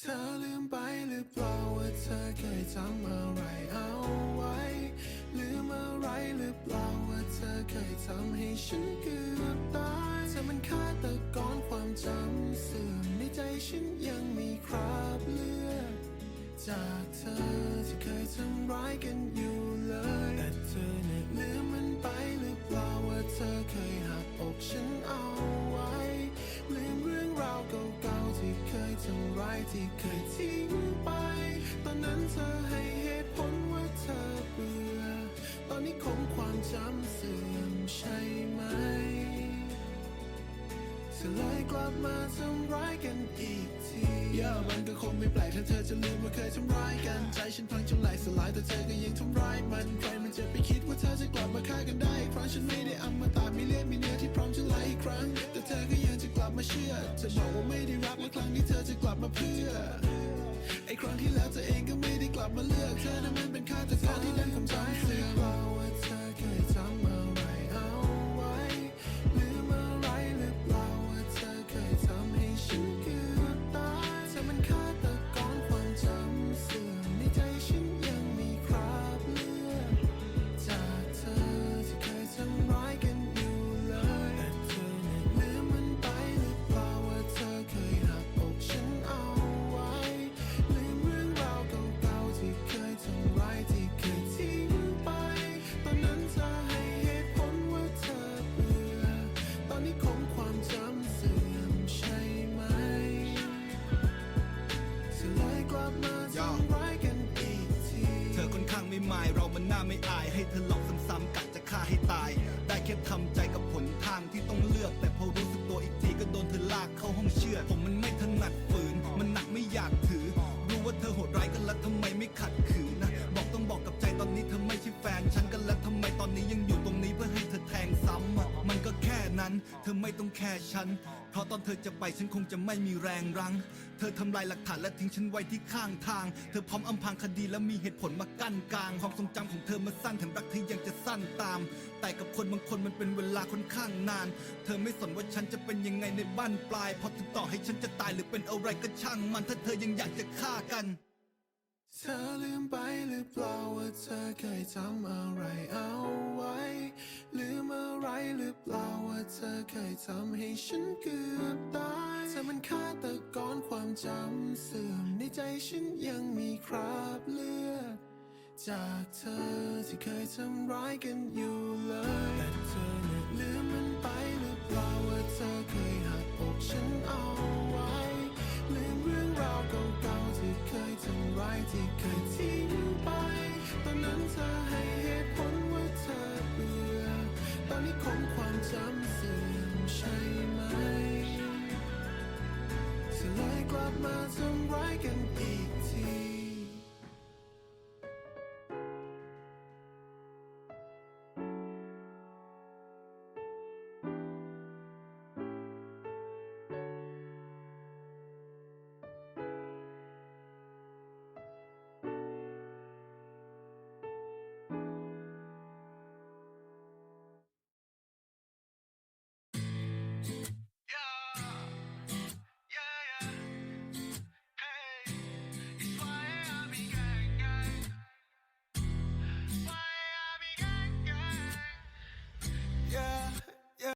เธอลืมไปหรือเปล่าว่าเธอเคยทำอะไรเอาไว้ ลืมอะไรหรือเปล่าว่าเธอเคยทำให้ฉันเกือบตายเธอมันฆาตกรความจำเสื่อมในใจฉันยังมีคราบเลือดจากเธอที่เคยทำร้ายกันอยู่เลยแต่เธ ที่เคยทิ้งไป ตอนนั้นเธอให้เหตุผลว่าเธอเบื่อ ตอนนี้คงความจำเสื่อมใช่ไหมเธอเลยกลับมาทำร้ายกันอีกทีเยอะมันก็คงไม่แปลกถ้าเธอจะลืมว่าเคยทำร้ายกัน ใจฉันพังจนไหลสลายแต่เธอก็ยังทำร้ายมันใคร จะบมาเชื่อจะบอกว่าไม่ได้รักและครั้งนี้เธอจะกลับมาเพื่อ ไอ้ครั้งที่แล้วเธอเองก็ไม่ได้กลับมาเลือก เธอนั้นมันเป็นฆาตกรที่นั่นคำจำเสื่อ มายเรามันน่าไม่อาย ให้เธอหลอกซ้ำๆกัดจะฆ่าให้ตาย ได้แค่ทำใจกับผลทางที่ต้องเลือกแต่พอรู้้นเธอไม่ต้องแค่ฉัน เพราะตอนเธอจะไปฉันคงจะไม่มีแรงรั้ง เธอทำลายหลักฐานและทิ้งฉันไว้ที่ข้างทาง เธอพร้อมอำพรางคดีและมีเหตุผลมากั้นกลาง ความทรงจำของเธอมาสั้นแถมรักเธอยังจะสั้นตาม แต่กับคนบางคนมันเป็นเวลาค่อนข้างนาน เธอไม่สนว่าฉันจะเป็นยังไงในบ้านปลาย เพราะถึงต่อให้ฉันจะตายหรือเป็นอะไรก็ช่างมัน ถ้าเธอยังอยากจะฆ่ากัน เธอลืมไปหรือเปล่าว่าเธอเคยทำอะไรเอา ไรหรือเปล่าว่าเธอเคยทำให้ฉันเกือบตายเธอมันฆาตกรความจำเสื่อมในใจฉันยังมีคราบเลือด จากเธอที่เคยทำร้ายกันอยู่เลย แต่เธอเนี่ยลืมมันไปหรือเปล่าว่า ของความจำเสื่อมใช่ไหมเธอเลยกลับมาทำร้ายกันอีกที